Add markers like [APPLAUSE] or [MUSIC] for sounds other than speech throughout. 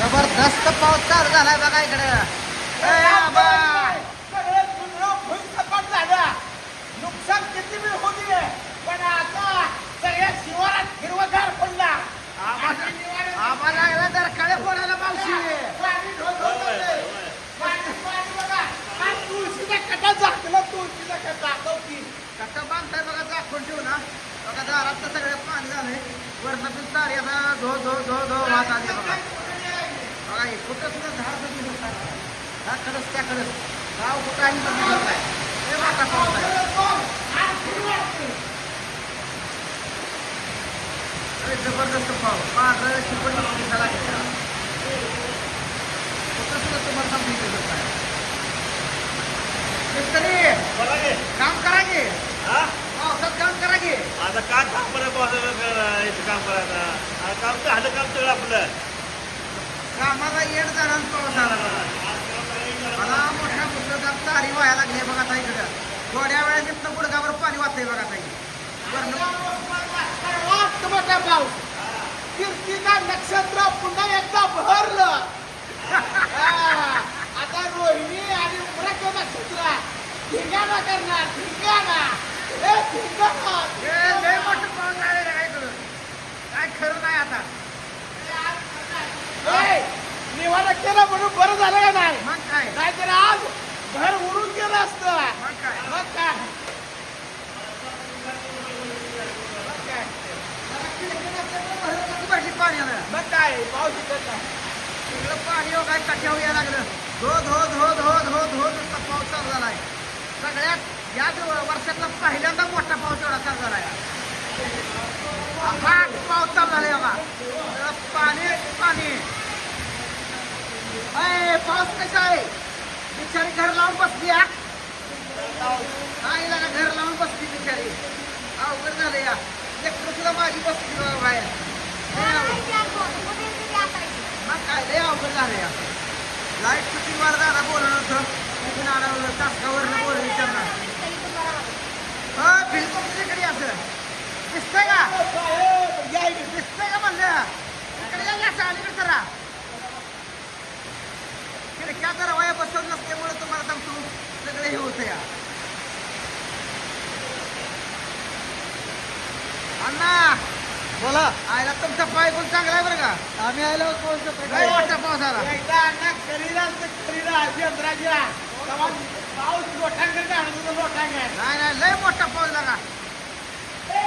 जबरदस्त पाऊस चालू झालाय बघा इकडे. नुकसान किती बी पण आता सगळ्या शिवारात हिरवगार पडला. आम्हाला तर कडे पडायला मावशी पाणी ढोढ होतंय. पाणी- पाणी बघा. आणि तुळशीचा कटा झाकला, तुळशीचा कटा. तो की. कट्टा बांधताय बघा दाखवून ठेवू ना बघा दारात तर सगळं पाणी झालंय वरनं पण तारी आता धो धो धो धो वाहत आली बघा बघा हे कुठं सुद्धा झाड सुद्धा दिसत नाही हा कडस त्या कडस गाव कुठं पण दिसत नाही हे आहे अरे जबरदस्त पाऊस पांढरं शिपट दिसायला लागलं. कुठं सुद्धा तुम्हाला समजून दिसत नाही शेतकरी बोला की. काम करा की. हा? पावसात काम करा की. आता काय काम करायचं पावसाळ्यात इथं काम करायचं काम झालं काम सगळं आपलं. कामाला येड झाला आणि पाऊस आला. मला मोठ्या मुसळधार तारी व्हायला लागली बघा आता इकडं. थोड्या वेळात इथनं गुडगावर पाणी वाहतंय बघा ताई. सर्वात मोठा पाऊस. कीर्तिका नक्षत्र पुन्हा एकदा भरलं आता रोहिणी आणि उमराचं नक्षत्र ठिकाणा करणार ठिकाणा हे ठिकाणा हे लय मोठं पाऊस झालेलं आहे इकडं काय खरं नाही आता ए, निवारा केलं म्हणून बरं झालं का नाही मग काय नाहीतर आज घर उडून गेलं असतं मग काय मग काय पाऊस नाही पाणी हो काय यायला लागलं. धो धो धो धो धो धो नुसता पाऊस चालू झालाय. सगळ्यात या वर्षातला पहिल्यांदा मोठा पाऊस एवढा चालू झालाय. अफाट पाऊस चालू झालाय बाबा. पाणी पाणी. अय पाऊस कसा आहे? बिचारी घर लावून बसली लागा घर लावून बसली बिचारी. अवघड झालं या. लेकरं सुद्धा माझी बसली बघा बाहेर. मग काय लय अवघड झालं या. लाइट फिटिंग वाला दादा बोलत होतं. तिथून आला तासगावरनं बोल विचारणार हो बिल तुमच्याकडे असं? दिसतंय का. दिसतंय का म्हणलं? इकडे या असं अलीकडे करा खिडक्या दरवाया बसवत नसल्यामुळे तुम्हाला सांगतो सगळं हे होतं या. अण्णा बोला. आयला तुमचा पाय पण चांगला आहे बरं का. आम्ही कोणतं लय मोठा पाऊस आला एकदा अण्णा करीला तर करीला चंद्राच्या तेव्हा पाऊस होतं लोटांगण नाही नाही लय मोठा पाऊस लागा ए,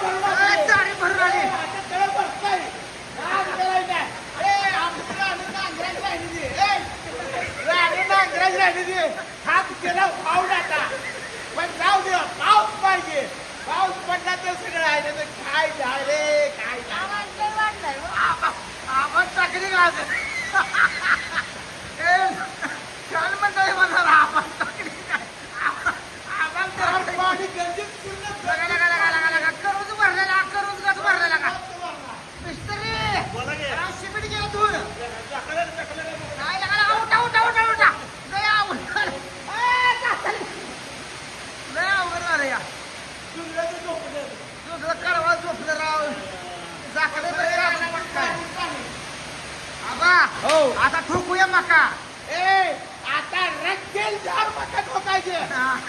भरून आली. चाळी भरून आली. ए, आता तळं बसतंय. राग करायचा. ए, आमचं राणू नांगराची राहिली ती. ए, राणू नांगराची राहिली ती. हात केला फाऊल आता. पण जाऊ दे पाऊस पाहिजे पाऊस पडला तर सगळं आहे नाही तर काय झाले काय झाले आपण टाकली का आज? ए, काल मंडळी म्हणणार आपण टाकली काय आपण तर टाकली. पाणी गंजीत पूर्ण लगा, लगा, लगा, लगा, लगा. करूच भरलेला करूच गच भरलेला का मिस्त्री बोला की. जरा शिमिट गेलं धुवून टाकलं, टाकलं, टाकलं. काय लगा, लगा, उठा उठा उठा उठा लय अवघड ए, चालतंय. लय अवघड झालं या सूर्याचं झोपलं. तुझं कडवा झोपलं राव बरं? आबा हो. आता ठोकूया मका. ए आता रक्केल झाड मका ठोकायचे.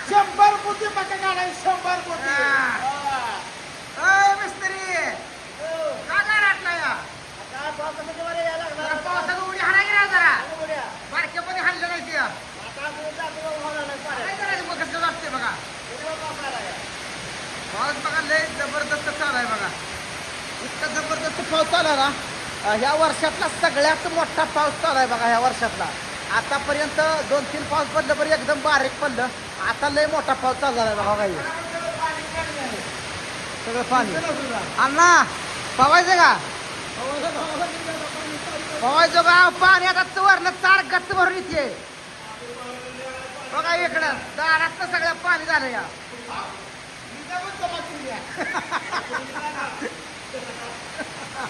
शंभर पोती मका काढायचे शंभर पोती हा. हा. अय मिस्त्री हो. का काय राटला या आता पावसामध्ये वर यायला लागला. जरा पावसानं उडी हाणा गेला जरा हो बघूया. बारक्यापणे हाणलं नाही ते आता आपण जातो बघू होणार नाही काय पाण्यात. करायचं मग कसं असते बघा हिरवा पाऊस आला आहे. पाऊस बघा लय जबरदस्त चालू आहे बघा इतका जबरदस्त पाऊस चालू आहे ना अं, ह्या वर्षातला सगळ्यात मोठा पाऊस चालू आहे बघा ह्या वर्षातला. आतापर्यंत दोन तीन पाऊस पडलं बरं एकदम बारीक पडलं. आता लय मोठा पाऊस चालू झाला बघा काही सगळं पाणी. सगळं अण्णा पवायचं का? पावसा- आता पवायचं का? पाणी आता वरनं चार गच्च भरून येते बघा इकडं दारात सगळं पाणी झालं या.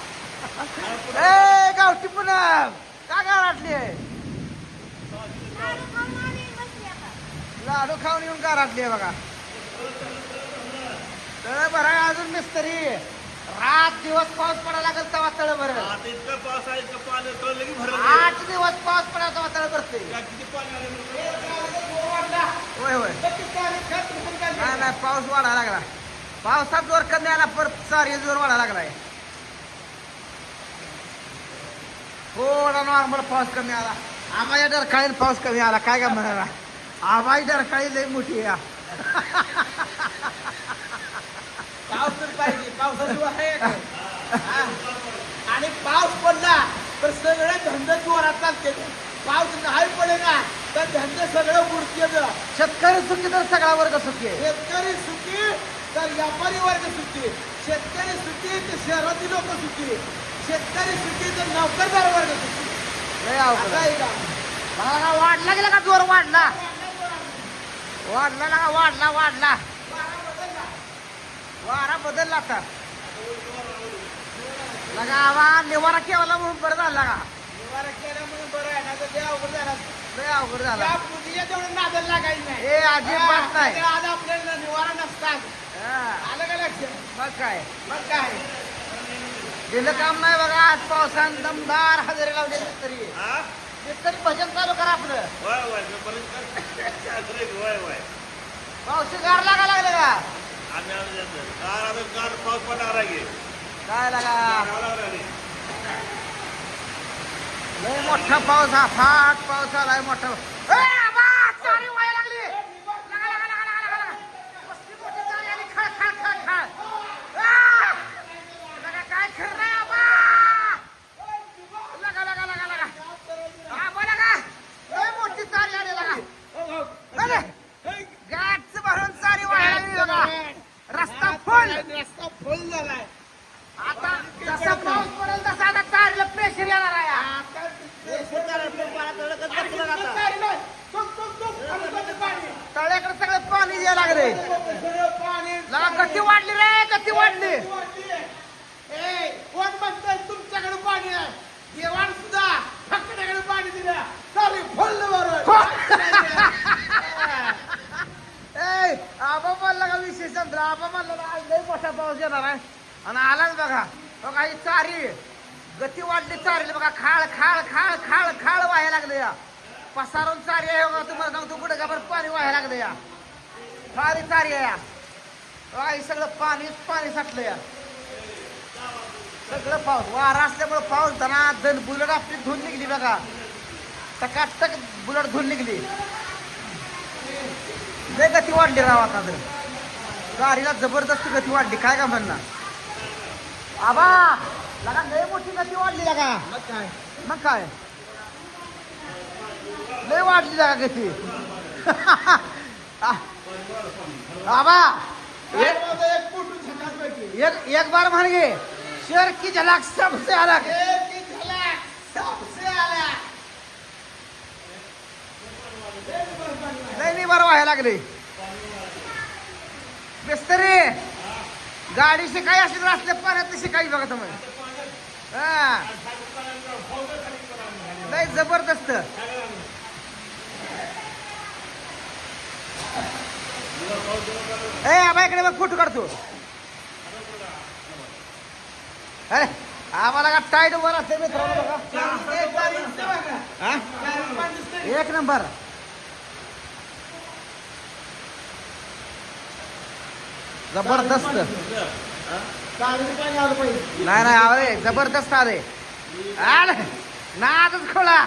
[LAUGHS] ए गावठी पुन्हा काय गाराटली लाडू खाऊन येऊन का गाराटली बघा. तळ बरा अजून मिस्त्री. रात दिवस पाऊस पडायला लागेल तेव्हा तळ बरं पाऊस आठ दिवस पाऊस पडा तेव्हा तळ भरते. होय होय. नाही पाऊस वाढायला लागला. पावसात जोर कमी आला परत सारी जोर वाढायला लागलाय. थोडा नॉर्मल पाऊस कमी आला? आम्हाला डरकाळीन पाऊस कमी आला काय का म्हणाला? आम्हाला डरकाळी लई मोठी आहे. पाऊस तर पाहिजे पावसाशिवाय आहे. का? हा? आणि पाऊस पडला तर सगळे धंदे जोरात चालते पाऊस नाही पडे ना तर धंदे सगळं बुडते शेतकरी सुखी तर सगळा वर्ग सुखी आहे. शेतकरी सुखी तर व्यापारी वर्ग सुखी. शेतकरी सुखी तर शहरातील लोक सुखी. शेतकरी सुखी तर नोकरदार वर्ग सुखी लय अवघड आहे. आहे का? वाढला गेला का जोर? वाढला. वाढला ना वाढला वाढला. वारा बदलला आता. लगा आवा निवारा केवला म्हणून बरं झाला का निवारा केल्यामुळे बरं आहे ना तर ते अवघड झालं. लय अवघड झाला. त्या पूजेच्या तेवढं नादल लागायचं नाही. ए, अजिबात हा, नाही. ते आज आपल्याला निवारा नसतात. हा, आलं का लक्षात मग काय? मग काय? दिलं काम नाही बघा आज पावसानं दमदार हजेरी लावली तरी हा? तरी भजन चालू करा आपलं. वय वय वय वय. पावशी गार लागा लागलं का? आम्ही जातो. पाऊस. काय लागा. लय मोठा पाऊस हा फाट पाऊस आलाय मोठा. ए, आबा, चारी व्हायला लागली लगा, लगा, लगा, लगा, लगा, लगा. कसली मोठी चारी आली. खळ, खळ, खळ, खळ. आ! लगा, काय खरं नाही, आबा. लगा, लगा, लगा, लगा. आबा, लगा. लय मोठी चारी आली, लगा. अरे, गाठचं भरून चारी व्हायला लागली, लगा. रस्ता फुल रस्ता फुल झालाय आता जसा पाऊस पडेल तसा आता चारीला प्रेशर येणार आहे आता तळ्याकडे सगळं यायला लागले. गती वाढली रे गती वाढली. ए, कोण म्हणतंय तुमच्याकडे पाणी आहे? देवाण सुद्धा फकड्याकडे पाणी दिलं. सॉरी फुल बरोबर ए आबा म्हणला का विषय संपला आबा म्हणला ना, आज लय मोठा पाऊस येणार आहे. आणि आलाच बघा. बघा ही चारी. गती वाढली चारीला बघा. खाळ खाळ खाळ खाळ खाळ व्हायला लागले या. पसारून चारी आहे बघा तुम्हाला सांगतो कुठे का बरं पाणी व्हायला लागलं या. खारी चारी आहे या. हे सगळं पाणी पाणी साठलं या. सगळं पाऊस. वारा असल्यामुळे पाऊस धना धन बुलट आपली धुवून निघली बघा. टकाटक बुलट धुवून निघली. लय गती वाढली राव आता तर. गाडीला जबरदस्त गती वाढली काय का म्हणणार? आबा लगा लय मोठी गती वाढली लगा. मग काय? मग काय? लय वाढली लगा गती. [LAUGHS] आबा एक एक बार म्हण गे शेर की झलक सबसे अलग। ही लय नाही बरं व्हायला लागले। बेस्तरे गाडी शिकाई अशी तर असल्या पाण्यात शिकाई बघा तुम्ही. हा. लय जबरदस्त. ए आबा इकडे बघ फोटो काढतो. अरे आम्हाला का टाईट वर असते मित्रांनो बघा. एक नंबर. जबरदस्त. नाही नाही अरे जबरदस्त अरे आले. नादच खोला.